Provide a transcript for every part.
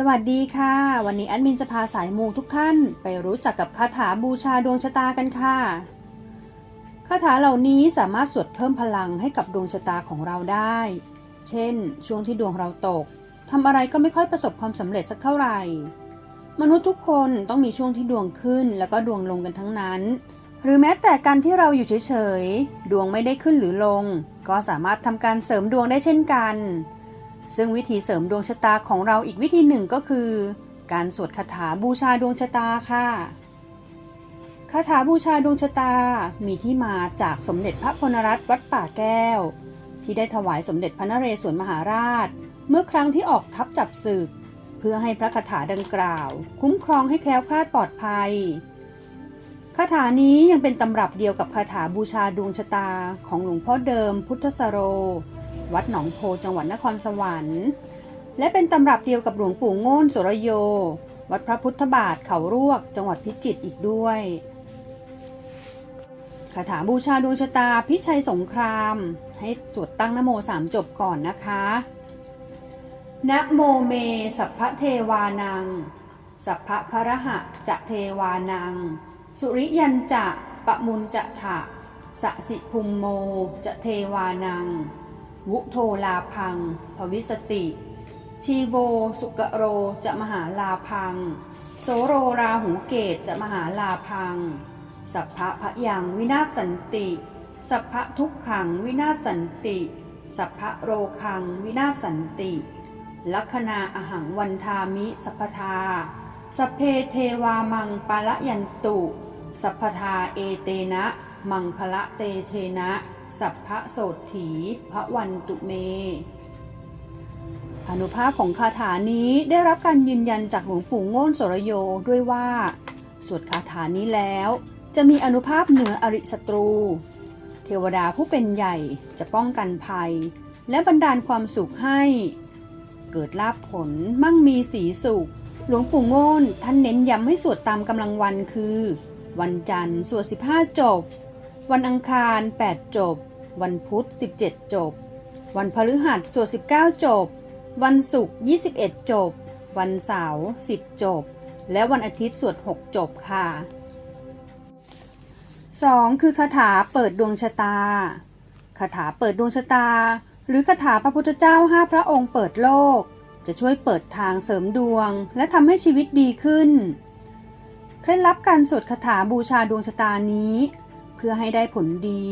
สวัสดีค่ะ วันนี้แอดมินจะพาสายมูทุกท่านไปรู้จักกับคาถาบูชาดวงชะตากันค่ะ คาถาเหล่านี้สามารถสวดเพิ่มพลังให้กับดวงชะตาของเราได้ เช่น ช่วงที่ดวงเราตกทำอะไรก็ไม่ค่อยประสบความสำเร็จสักเท่าไหร่ มนุษย์ทุกคนต้องมีช่วงที่ดวงขึ้นแล้วก็ดวงลงกันทั้งนั้น หรือแม้แต่การที่เราอยู่เฉยๆดวงไม่ได้ขึ้นหรือลง ก็สามารถทำการเสริมดวงได้เช่นกัน ซึ่งวิธีเสริมดวงชะตาของเราอีกวิธีหนึ่งก็คือ การสวดคาถาบูชาดวงชะตาค่ะคาถาบูชาดวงชะตา มีที่มาจากสมเด็จพระพลรัตน์วัดป่าแก้ว ที่ได้ถวายสมเด็จพระนเรศวรมหาราช เมื่อครั้งที่ออกทัพจับศึก เพื่อให้พระคาถาดังกล่าว คุ้มครองให้แคล้วคลาดปลอดภัยคาถานี้ยังเป็นตำรับเดียวกับคาถาบูชาดวงชะตาของหลวงพ่อเดิมพุทธสโร วัดหนองโพจังหวัดนครสวรรค์ และเป็นตำรับเดียวกับหลวงปู่โง่นสุรโย วัดพระพุทธบาทเขารวก จังหวัดพิจิตรอีกด้วยคาถาบูชาดวงชะตาพิชัยสงคราม ให้สวดตั้งนโมสามจบก่อนนะคะนะโมเม สัพพะเทวานัง สัพพะคารหะจะเทวานัง สุริยันจะปะมุนจะถะสะสิภุมโมจะเทวานัง วุโทลาพัง ภวิสติ ชีโวสุกะโรจะมหาลาพัง โสโรราหูเกตจะมหาลาพัง สัพพะพะยังวินาศสันติ สัพพะทุกขังวินาศสันติ สัพพะโรคังวินาศสันติ ลัคนาอหังวันทามิสัพทา สเพเทวามังปาละยันตุ สัพทาเอเตนะ มังคละเตเชนะ สัพพะโสถีพระวันตุเม อนุภาพของคาถานี้ได้รับการยืนยันจากหลวงปู่โง่นสรโยด้วยว่า สวดคาถานี้แล้วจะมีอนุภาพเหนืออริศัตรู เทวดาผู้เป็นใหญ่จะป้องกันภัย และบันดาลความสุขให้ เกิดลาภผลมั่งมีสีสุข หลวงปู่โง่นท่านเน้นย้ำให้สวดตามกำลังวันคือ วันจันทร์สวด 15 จบ วันอังคาร 8 จบ วันพุธ 17 จบ วันพฤหัสสวด19 จบ วันศุกร์ 21 จบ วันเสาร์ 10 จบ และวันอาทิตย์สวด 6 จบค่ะ 2. คือคาถาเปิดดวงชะตา คาถาเปิดดวงชะตา หรือคาถาพระพุทธเจ้าห้าพระองค์เปิดโลก จะช่วยเปิดทางเสริมดวง และทำให้ชีวิตดีขึ้น เคล็ดลับการสวดคาถาบูชาดวงชะตานี้ เพื่อให้ได้ผลดี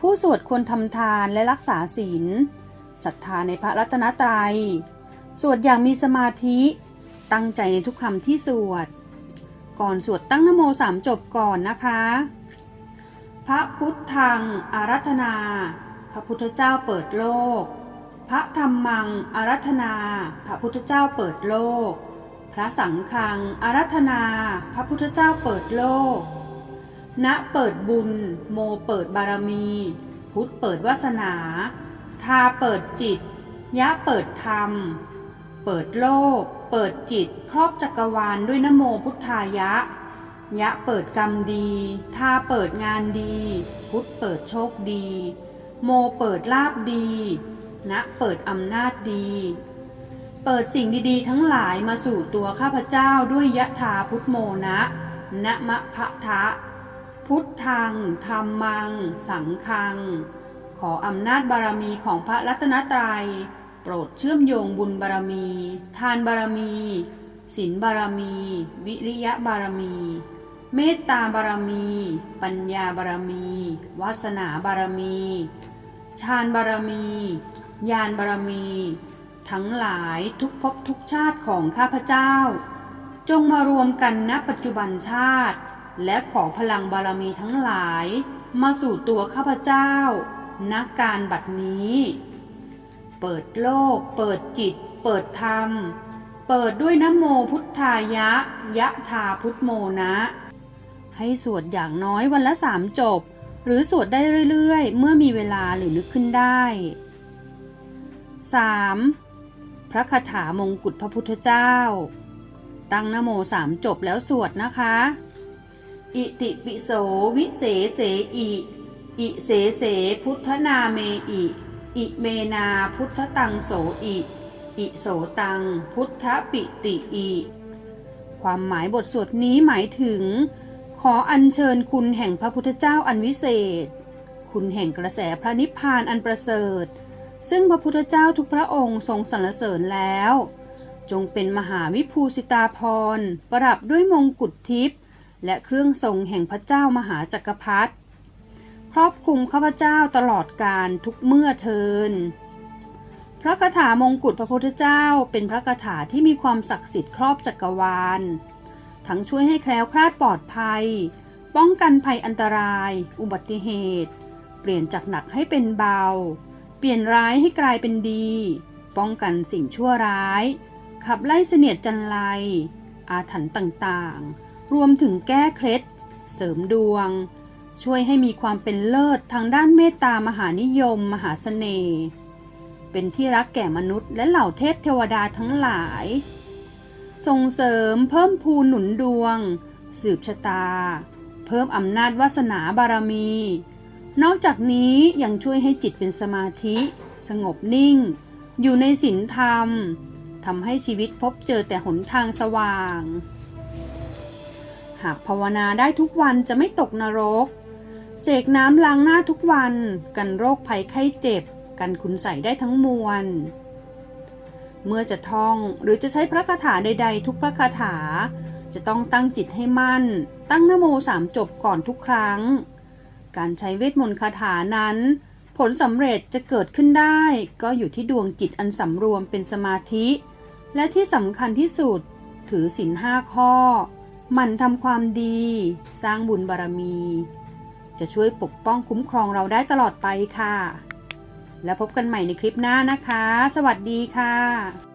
ผู้สวดควรทำทานและรักษาศีลศรัทธาในพระรัตนตรัย สวดอย่างมีสมาธิ ตั้งใจในทุกคำที่สวด ก่อนสวดตั้งนโมสามจบก่อนนะคะ พระพุทธังอารัธนา พระพุทธเจ้าเปิดโลก พระธรรมังอารัธนา พระพุทธเจ้าเปิดโลก พระสังฆังอารัธนา พระพุทธเจ้าเปิดโลก ณเปิดบุญ โมเปิดบารมี พุทธเปิดวาสนา ทาเปิดจิต ยะเปิดธรรม เปิดโลก เปิดจิต ครอบจักรวาลด้วยนโมพุทธายะ ยะเปิดกรรมดี ทาเปิดงานดี พุทธเปิดโชคดี โมเปิดลาบดี ณเปิดอำนาจดี เปิดสิ่งดีๆ ทั้งหลายมาสู่ตัวข้าพเจ้าด้วยยะถาพุทโมนะนะมะพะทะ พุทธังธรรมัง สังฆัง ขออำนาจบารมีของพระรัตนตรัย โปรดเชื่อมโยงบุญบารมี ทานบารมีศีลบารมี วิริยะบารมี เมตตาบารมี ปัญญาบารมี วาสนาบารมีฌานบารมี ญาณบารมี ทั้งหลายทุกภพทุกชาติของข้าพเจ้า จงมารวมกันณปัจจุบันชาติ และขอพลังบารมีทั้งหลายมาสู่ตัวข้าพเจ้าณการบัดนี้ เปิดโลก เปิดจิต เปิดธรรม เปิดด้วยนโมพุทธายะ ยะธาพุทโมนะ ให้สวดอย่างน้อยวันละสามจบ หรือสวดได้เรื่อยๆ เมื่อมีเวลาหรือนึกขึ้นได้ 3. พระคาถามงกุฎพระพุทธเจ้า ตั้งนโมสามจบแล้วสวดนะคะ อิติปิโสวิเศเสอิอิเสเสพุทธนาเมอิอิเมนาพุทธตังโสอิอิโสตัง พุทธปิติอิความหมายบทสวดนี้หมายถึง ขออัญเชิญคุณแห่งพระพุทธเจ้าอันวิเศษ คุณแห่งกระแสพระนิพพานอันประเสริฐ ซึ่งพระพุทธเจ้าทุกพระองค์ทรงสรรเสริญแล้ว จงเป็นมหาวิภูสิตาพรประดับด้วยมงกุฎทิพย์ และเครื่องทรงแห่งพระเจ้ามหาจักรพรรดิครอบคลุมข้าพเจ้าตลอดการทุกเมื่อเทิน พระคาถามงกุฎพระพุทธเจ้าเป็นพระคาถาที่มีความศักดิ์สิทธิ์ครอบจักรวาล ทั้งช่วยให้แคล้วคลาดปลอดภัย ป้องกันภัยอันตราย อุบัติเหตุ เปลี่ยนจากหนักให้เป็นเบา เปลี่ยนร้ายให้กลายเป็นดี ป้องกันสิ่งชั่วร้าย ขับไล่เสนียดจันไร อาถรรพ์ต่างๆ รวมถึงแก้เคล็ด เสริมดวง ช่วยให้มีความเป็นเลิศทางด้านเมตตามหานิยม มหาเสน่ห์เป็นที่รักแก่มนุษย์และเหล่าเทพเทวดาทั้งหลาย ส่งเสริมเพิ่มพูนหนุนดวง สืบชะตา เพิ่มอำนาจวาสนาบารมี นอกจากนี้ยังช่วยให้จิตเป็นสมาธิ สงบนิ่ง อยู่ในศีลธรรมทำให้ชีวิตพบเจอแต่หนทางสว่าง หากภาวนาได้ทุกวันจะไม่ตกนรก เสกน้ำล้างหน้าทุกวัน กันโรคภัยไข้เจ็บ กันคุณใส่ได้ทั้งมวล เมื่อจะท่องหรือจะใช้พระคาถาใด ๆ ทุกพระคาถา จะต้องตั้งจิตให้มั่น ตั้งนโมสามจบก่อนทุกครั้ง การใช้เวทมนต์คาถานั้น ผลสำเร็จจะเกิดขึ้นได้ ก็อยู่ที่ดวงจิตอันสำรวมเป็นสมาธิ และที่สำคัญที่สุดถือศีลห้าข้อ มั่นทำความดี สร้างบุญบารมี จะช่วยปกป้องคุ้มครองเราได้ตลอดไปค่ะ แล้วพบกันใหม่ในคลิปหน้านะคะ สวัสดีค่ะ